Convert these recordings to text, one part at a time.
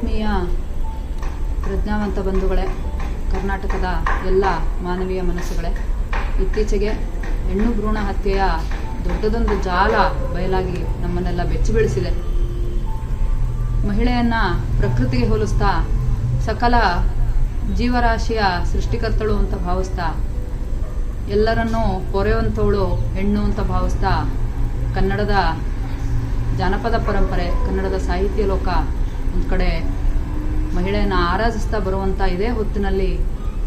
ಆತ್ಮೀಯ ಪ್ರಜ್ಞಾವಂತ ಬಂಧುಗಳೇ, ಕರ್ನಾಟಕದ ಎಲ್ಲ ಮಾನವೀಯ ಮನಸ್ಸುಗಳೇ, ಇತ್ತೀಚೆಗೆ ಹೆಣ್ಣು ಭ್ರೂಣ ಹತ್ಯೆಯ ದೊಡ್ಡದೊಂದು ಜಾಲ ಬಯಲಾಗಿ ನಮ್ಮನ್ನೆಲ್ಲ ಬೆಚ್ಚಿ ಬೀಳಿಸಿದೆ. ಮಹಿಳೆಯನ್ನ ಪ್ರಕೃತಿಗೆ ಹೋಲಿಸ್ತಾ ಸಕಲ ಜೀವರಾಶಿಯ ಸೃಷ್ಟಿಕರ್ತಳು ಅಂತ ಭಾವಿಸ್ತಾ, ಎಲ್ಲರನ್ನೂ ಪೊರೆಯುವಂಥವಳು ಹೆಣ್ಣು ಅಂತ ಭಾವಿಸ್ತಾ ಕನ್ನಡದ ಜಾನಪದ ಪರಂಪರೆ, ಕನ್ನಡದ ಸಾಹಿತ್ಯ ಲೋಕ ಒಂದು ಕಡೆ ಮಹಿಳೆಯನ್ನು ಆರಾಧಿಸ್ತಾ ಬರುವಂಥ ಇದೇ ಹೊತ್ತಿನಲ್ಲಿ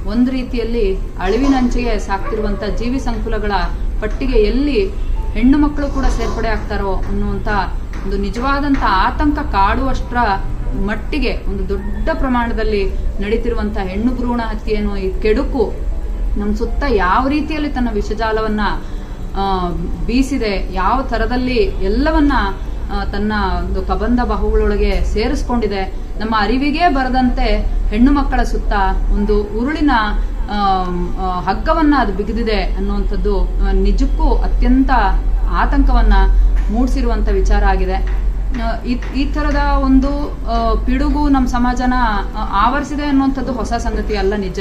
ಒಂದು ರೀತಿಯಲ್ಲಿ ಅಳಿವಿನಂಚಿಗೆ ಸಾಕ್ತಿರುವಂಥ ಜೀವಿ ಸಂಕುಲಗಳ ಪಟ್ಟಿಗೆ ಎಲ್ಲಿ ಹೆಣ್ಣು ಮಕ್ಕಳು ಕೂಡ ಸೇರ್ಪಡೆ ಆಗ್ತಾರೋ ಅನ್ನುವಂಥ ಒಂದು ನಿಜವಾದಂಥ ಆತಂಕ ಕಾಡುವಷ್ಟರ ಮಟ್ಟಿಗೆ ಒಂದು ದೊಡ್ಡ ಪ್ರಮಾಣದಲ್ಲಿ ನಡೀತಿರುವಂಥ ಹೆಣ್ಣು ಭ್ರೂಣ ಹತ್ಯೆಯನ್ನು ಈ ಕೆಡುಕು ನಮ್ಮ ಸುತ್ತ ಯಾವ ರೀತಿಯಲ್ಲಿ ತನ್ನ ವಿಷಜಾಲವನ್ನು ಬೀಸಿದೆ, ಯಾವ ಥರದಲ್ಲಿ ಎಲ್ಲವನ್ನ ತನ್ನ ಒಂದು ಕಬಂಧ ಬಾಹುಗಳೊಳಗೆ ಸೇರಿಸ್ಕೊಂಡಿದೆ. ನಮ್ಮ ಅರಿವಿಗೆ ಬರದಂತೆ ಹೆಣ್ಣು ಮಕ್ಕಳ ಸುತ್ತ ಒಂದು ಉರುಳಿನ ಹಗ್ಗವನ್ನ ಅದು ಬಿಗಿದಿದೆ ಅನ್ನುವಂಥದ್ದು ನಿಜಕ್ಕೂ ಅತ್ಯಂತ ಆತಂಕವನ್ನ ಮೂಡಿಸಿರುವಂತ ವಿಚಾರ ಆಗಿದೆ. ಈ- ಥರದ ಒಂದು ಪಿಡುಗು ನಮ್ಮ ಸಮಾಜನ ಆವರಿಸಿದೆ ಅನ್ನುವಂಥದ್ದು ಹೊಸ ಸಂಗತಿ ಅಲ್ಲ ನಿಜ.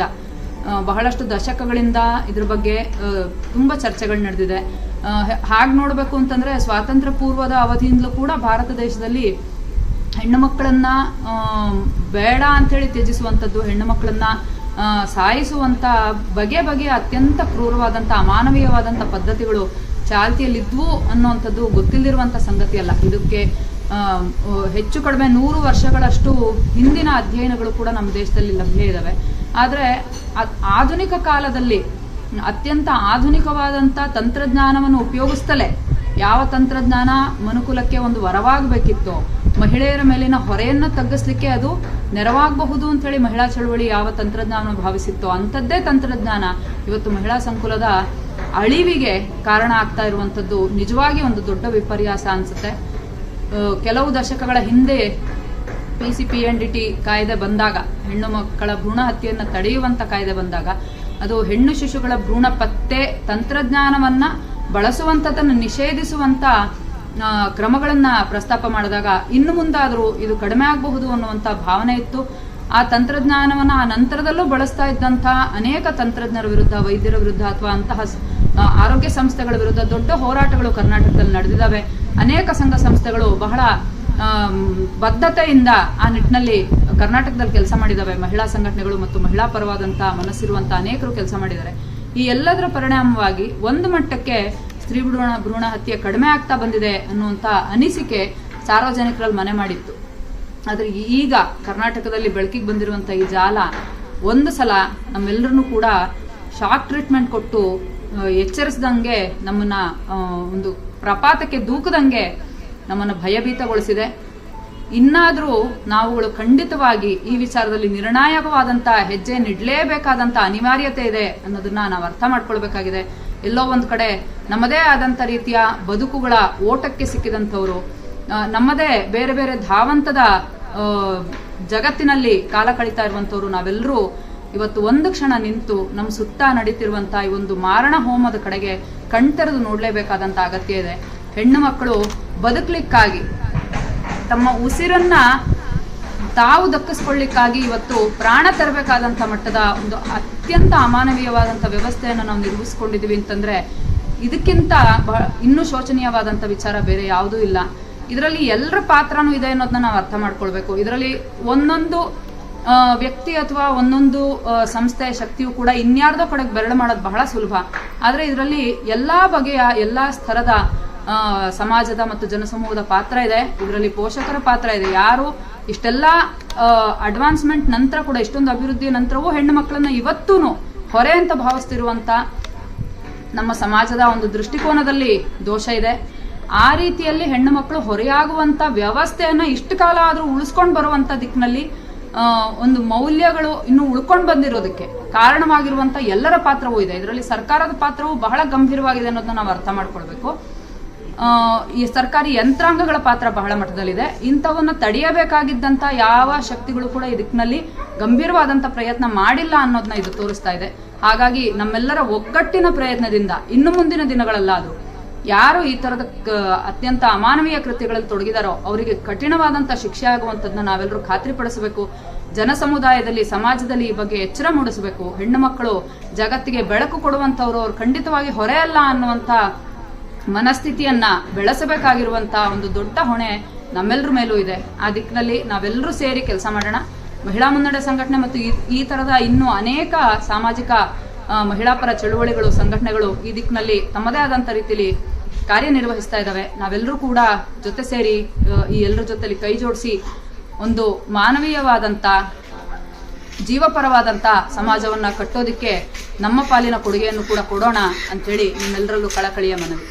ಬಹಳಷ್ಟು ದಶಕಗಳಿಂದ ಇದ್ರ ಬಗ್ಗೆ ತುಂಬಾ ಚರ್ಚೆಗಳು ನಡೆದಿದೆ. ಹಾಗೆ ನೋಡಬೇಕು ಅಂತಂದ್ರೆ ಸ್ವಾತಂತ್ರ್ಯ ಪೂರ್ವದ ಅವಧಿಯಿಂದಲೂ ಕೂಡ ಭಾರತ ದೇಶದಲ್ಲಿ ಹೆಣ್ಣು ಮಕ್ಕಳನ್ನ ಬೇಡ ಅಂತೇಳಿ ತ್ಯಜಿಸುವಂಥದ್ದು ಹೆಣ್ಣು ಮಕ್ಕಳನ್ನ ಸಾಯಿಸುವಂಥ ಬಗೆ ಬಗೆಯ ಅತ್ಯಂತ ಕ್ರೂರವಾದಂಥ, ಅಮಾನವೀಯವಾದಂಥ ಪದ್ಧತಿಗಳು ಚಾಲ್ತಿಯಲ್ಲಿದ್ವು ಅನ್ನುವಂಥದ್ದು ಗೊತ್ತಿಲ್ಲದಿರುವಂಥ ಸಂಗತಿ ಅಲ್ಲ ಇದಕ್ಕೆ ಹೆಚ್ಚು ಕಡಿಮೆ ನೂರು ವರ್ಷಗಳಷ್ಟು ಹಿಂದಿನ ಅಧ್ಯಯನಗಳು ಕೂಡ ನಮ್ಮ ದೇಶದಲ್ಲಿ ಲಭ್ಯ ಇದ್ದಾವೆ ಆದರೆ ಆಧುನಿಕ ಕಾಲದಲ್ಲಿ ಅತ್ಯಂತ ಆಧುನಿಕವಾದಂಥ ತಂತ್ರಜ್ಞಾನವನ್ನು ಉಪಯೋಗಿಸ್ತಲೇ ಯಾವ ತಂತ್ರಜ್ಞಾನ ಮನುಕುಲಕ್ಕೆ ಒಂದು ವರವಾಗಬೇಕಿತ್ತು, ಮಹಿಳೆಯರ ಮೇಲಿನ ಹೊರೆಯನ್ನು ತಗ್ಗಿಸ್ಲಿಕ್ಕೆ ಅದು ನೆರವಾಗಬಹುದು ಅಂತ ಹೇಳಿ ಮಹಿಳಾ ಚಳವಳಿ ಯಾವ ತಂತ್ರಜ್ಞಾನವನ್ನು ಭಾವಿಸಿತ್ತೋ ಅಂಥದ್ದೇ ತಂತ್ರಜ್ಞಾನ ಇವತ್ತು ಮಹಿಳಾ ಸಂಕುಲದ ಅಳಿವಿಗೆ ಕಾರಣ ಆಗ್ತಾ ಇರುವಂಥದ್ದು ನಿಜವಾಗಿ ಒಂದು ದೊಡ್ಡ ವಿಪರ್ಯಾಸ ಅನ್ಸುತ್ತೆ. ಕೆಲವು ದಶಕಗಳ ಹಿಂದೆ P C P N D T ಕಾಯ್ದೆ ಬಂದಾಗ, ಹೆಣ್ಣು ಮಕ್ಕಳ ಭ್ರೂಣ ಹತ್ಯೆಯನ್ನು ತಡೆಯುವಂತ ಕಾಯ್ದೆ ಬಂದಾಗ ಅದು ಹೆಣ್ಣು ಶಿಶುಗಳ ಭ್ರೂಣ ಪತ್ತೆ ತಂತ್ರಜ್ಞಾನವನ್ನ ಬಳಸುವಂಥದ್ದನ್ನು ನಿಷೇಧಿಸುವಂತ ಕ್ರಮಗಳನ್ನ ಪ್ರಸ್ತಾಪ ಮಾಡಿದಾಗ ಇನ್ನು ಮುಂದಾದರೂ ಇದು ಕಡಿಮೆ ಆಗಬಹುದು ಅನ್ನುವಂಥ ಭಾವನೆ ಇತ್ತು. ಆ ತಂತ್ರಜ್ಞಾನವನ್ನ ಆ ನಂತರದಲ್ಲೂ ಬಳಸ್ತಾ ಇದ್ದಂತಹ ಅನೇಕ ತಂತ್ರಜ್ಞರ ವಿರುದ್ಧ, ವೈದ್ಯರ ವಿರುದ್ಧ ಅಥವಾ ಅಂತಹ ಆರೋಗ್ಯ ಸಂಸ್ಥೆಗಳ ವಿರುದ್ಧ ದೊಡ್ಡ ಹೋರಾಟಗಳು ಕರ್ನಾಟಕದಲ್ಲಿ ನಡೆದಿದ್ದಾವೆ. ಅನೇಕ ಸಂಘ ಸಂಸ್ಥೆಗಳು ಬಹಳ ಬದ್ಧತೆಯಿಂದ ಆ ನಿಟ್ಟಿನಲ್ಲಿ ಕರ್ನಾಟಕದಲ್ಲಿ ಕೆಲಸ ಮಾಡಿದ್ದಾವೆ ಮಹಿಳಾ ಸಂಘಟನೆಗಳು ಮತ್ತು ಮಹಿಳಾ ಪರವಾದಂಥ ಮನಸ್ಸಿರುವಂಥ ಅನೇಕರು ಕೆಲಸ ಮಾಡಿದ್ದಾರೆ. ಈ ಎಲ್ಲದರ ಪರಿಣಾಮವಾಗಿ ಒಂದು ಮಟ್ಟಕ್ಕೆ ಸ್ತ್ರೀ ಭ್ರೂಣ ಭ್ರೂಣ ಹತ್ಯೆ ಕಡಿಮೆ ಆಗ್ತಾ ಬಂದಿದೆ ಅನ್ನುವಂಥ ಅನಿಸಿಕೆ ಸಾರ್ವಜನಿಕರಲ್ಲಿ ಮನೆ ಮಾಡಿತ್ತು. ಆದರೆ ಈಗ ಕರ್ನಾಟಕದಲ್ಲಿ ಬೆಳಕಿಗೆ ಬಂದಿರುವಂಥ ಈ ಜಾಲ ಒಂದು ಸಲ ನಮ್ಮೆಲ್ಲರನ್ನೂ ಕೂಡ ಶಾಕ್ ಟ್ರೀಟ್ಮೆಂಟ್ ಕೊಟ್ಟು ಎಚ್ಚರಿಸ್ದಂಗೆ ನಮ್ಮನ್ನ ಒಂದು ಪ್ರಪಾತಕ್ಕೆ ದೂಕದಂಗೆ ನಮ್ಮನ್ನು ಭಯಭೀತಗೊಳಿಸಿದೆ. ಇನ್ನಾದರೂ ನಾವುಗಳು ಖಂಡಿತವಾಗಿ ಈ ವಿಚಾರದಲ್ಲಿ ನಿರ್ಣಾಯಕವಾದಂಥ ಹೆಜ್ಜೆ ನೀಡಲೇಬೇಕಾದಂಥ ಅನಿವಾರ್ಯತೆ ಇದೆ ಅನ್ನೋದನ್ನ ನಾವು ಅರ್ಥ ಮಾಡ್ಕೊಳ್ಬೇಕಾಗಿದೆ. ಎಲ್ಲೋ ಒಂದು ಕಡೆ ನಮ್ಮದೇ ಆದಂಥ ರೀತಿಯ ಬದುಕುಗಳ ಓಟಕ್ಕೆ ಸಿಕ್ಕಿದಂಥವರು ನಮ್ಮದೇ ಬೇರೆ ಬೇರೆ ಧಾವಂತದ ಜಗತ್ತಿನಲ್ಲಿ ಕಾಲ ಕಳೀತಾ ಇರುವಂಥವ್ರು ನಾವೆಲ್ಲರೂ ಇವತ್ತು ಒಂದು ಕ್ಷಣ ನಿಂತು ನಮ್ಮ ಸುತ್ತ ನಡೀತಿರುವಂಥ ಈ ಒಂದು ಮಾರಣ ಹೋಮದ ಕಡೆಗೆ ಕಣ್ತೆರೆದು ನೋಡಲೇಬೇಕಾದಂಥ ಅಗತ್ಯ ಇದೆ. ಹೆಣ್ಣು ಮಕ್ಕಳು ಬದುಕಲಿಕ್ಕಾಗಿ. ತಮ್ಮ ಉಸಿರನ್ನ ತಾವು ದಕ್ಕಿಸ್ಕೊಳ್ಳಿಕ್ಕಾಗಿ ಇವತ್ತು ಪ್ರಾಣ ತರಬೇಕಾದಂಥ ಮಟ್ಟದ ಒಂದು ಅತ್ಯಂತ ಅಮಾನವೀಯವಾದಂಥ ವ್ಯವಸ್ಥೆಯನ್ನು ನಾವು ನಿರ್ಮಿಸ್ಕೊಂಡಿದ್ದೀವಿ ಅಂತಂದ್ರೆ ಇದಕ್ಕಿಂತ ಇನ್ನೂ ಶೋಚನೀಯವಾದಂಥ ವಿಚಾರ ಬೇರೆ ಯಾವುದೂ ಇಲ್ಲ. ಇದರಲ್ಲಿ ಎಲ್ಲರ ಪಾತ್ರನೂ ಇದೆ ಅನ್ನೋದನ್ನ ನಾವು ಅರ್ಥ ಮಾಡ್ಕೊಳ್ಬೇಕು. ಇದರಲ್ಲಿ ಒಂದೊಂದು ವ್ಯಕ್ತಿ ಅಥವಾ ಒಂದೊಂದು ಸಂಸ್ಥೆ ಶಕ್ತಿಯು ಕೂಡ ಇನ್ಯಾರ್ದೋ ಕಡೆಗೆ ಬೆರಳು ಮಾಡೋದು ಬಹಳ ಸುಲಭ. ಆದರೆ ಇದರಲ್ಲಿ ಎಲ್ಲ ಬಗೆಯ, ಎಲ್ಲ ಸ್ತರದ ಸಮಾಜದ ಮತ್ತು ಜನಸಮೂಹದ ಪಾತ್ರ ಇದೆ. ಇದರಲ್ಲಿ ಪೋಷಕರ ಪಾತ್ರ ಇದೆ. ಯಾರು ಇಷ್ಟೆಲ್ಲ ಅಡ್ವಾನ್ಸ್ಮೆಂಟ್ ನಂತರ ಕೂಡ ಇಷ್ಟೊಂದು ಅಭಿವೃದ್ಧಿಯ ನಂತರವೂ ಹೆಣ್ಣು ಮಕ್ಕಳನ್ನ ಇವತ್ತೂ ಹೊರೆ ಅಂತ ಭಾವಿಸ್ತಿರುವಂತ ನಮ್ಮ ಸಮಾಜದ ಒಂದು ದೃಷ್ಟಿಕೋನದಲ್ಲಿ ದೋಷ ಇದೆ. ಆ ರೀತಿಯಲ್ಲಿ ಹೆಣ್ಣು ಮಕ್ಕಳು ಹೊರೆಯಾಗುವಂತ ವ್ಯವಸ್ಥೆಯನ್ನ ಇಷ್ಟು ಕಾಲ ಆದರೂ ಉಳಿಸ್ಕೊಂಡು ಬರುವಂತ ದಿಕ್ಕಿನಲ್ಲಿ ಒಂದು ಮೌಲ್ಯಗಳು ಇನ್ನು ಉಳ್ಕೊಂಡು ಬಂದಿರೋದಕ್ಕೆ ಕಾರಣವಾಗಿರುವಂತ ಎಲ್ಲರ ಪಾತ್ರವೂ ಇದೆ. ಇದರಲ್ಲಿ ಸರ್ಕಾರದ ಪಾತ್ರವು ಬಹಳ ಗಂಭೀರವಾಗಿದೆ ಅನ್ನೋದನ್ನ ನಾವು ಅರ್ಥ ಮಾಡ್ಕೊಳ್ಬೇಕು. ಈ ಸರ್ಕಾರಿ ಯಂತ್ರಾಂಗಗಳ ಪಾತ್ರ ಬಹಳ ಮಟ್ಟದಲ್ಲಿದೆ. ಇಂಥವನ್ನ ತಡೆಯಬೇಕಾಗಿದ್ದಂತ ಯಾವ ಶಕ್ತಿಗಳು ಕೂಡ ಇದಕ್ಕಿನಲ್ಲಿ ಗಂಭೀರವಾದಂಥ ಪ್ರಯತ್ನ ಮಾಡಿಲ್ಲ ಅನ್ನೋದನ್ನ ಇದು ತೋರಿಸ್ತಾ ಇದೆ. ಹಾಗಾಗಿ ನಮ್ಮೆಲ್ಲರ ಒಗ್ಗಟ್ಟಿನ ಪ್ರಯತ್ನದಿಂದ ಇನ್ನು ಮುಂದಿನ ದಿನಗಳಲ್ಲಾದ್ರೂ ಯಾರು ಈ ತರದ ಕ- ಅತ್ಯಂತ ಅಮಾನವೀಯ ಕೃತ್ಯಗಳಲ್ಲಿ ತೊಡಗಿದಾರೋ ಅವರಿಗೆ ಕಠಿಣವಾದಂತ ಶಿಕ್ಷೆ ಆಗುವಂತದನ್ನ ನಾವೆಲ್ಲರೂ ಖಾತ್ರಿಪಡಿಸಬೇಕು ಜನ ಸಮುದಾಯದಲ್ಲಿ, ಸಮಾಜದಲ್ಲಿ ಈ ಬಗ್ಗೆ ಎಚ್ಚರ ಮೂಡಿಸಬೇಕು. ಹೆಣ್ಣು ಮಕ್ಕಳು ಜಗತ್ತಿಗೆ ಬೆಳಕು ಕೊಡುವಂಥವ್ರು ಅವ್ರು ಖಂಡಿತವಾಗಿ ಹೊರೆಯಲ್ಲ ಅನ್ನುವಂಥ ಮನಸ್ಥಿತಿಯನ್ನ ಬೆಳೆಸಬೇಕಾಗಿರುವಂತ ಒಂದು ದೊಡ್ಡ ಹೊಣೆ ನಮ್ಮೆಲ್ಲರ ಮೇಲೂ ಇದೆ. ಆ ದಿಕ್ಕಿನಲ್ಲಿ ನಾವೆಲ್ಲರೂ ಸೇರಿ ಕೆಲಸ ಮಾಡೋಣ. ಮಹಿಳಾ ಮುನ್ನಡೆ ಸಂಘಟನೆ ಮತ್ತು ಈ ತರದ ಇನ್ನೂ ಅನೇಕ ಸಾಮಾಜಿಕ ಮಹಿಳಾ ಪರ ಚಳುವಳಿಗಳು, ಸಂಘಟನೆಗಳು ಈ ದಿಕ್ಕಿನಲ್ಲಿ ತಮ್ಮದೇ ಆದಂತ ರೀತಿಯಲ್ಲಿ ಕಾರ್ಯನಿರ್ವಹಿಸ್ತಾ ಇದ್ದಾವೆ. ನಾವೆಲ್ಲರೂ ಕೂಡ ಜೊತೆ ಸೇರಿ ಈ ಎಲ್ಲರ ಜೊತೆಲಿ ಕೈ ಜೋಡಿಸಿ ಒಂದು ಮಾನವೀಯವಾದಂತ, ಜೀವಪರವಾದಂತ ಸಮಾಜವನ್ನ ಕಟ್ಟೋದಿಕ್ಕೆ ನಮ್ಮ ಪಾಲಿನ ಕೊಡುಗೆಯನ್ನು ಕೂಡ ಕೊಡೋಣ ಅಂತೇಳಿ ನಿಮ್ಮೆಲ್ಲರಲ್ಲೂ ಕಳಕಳಿಯ ಮನವಿ.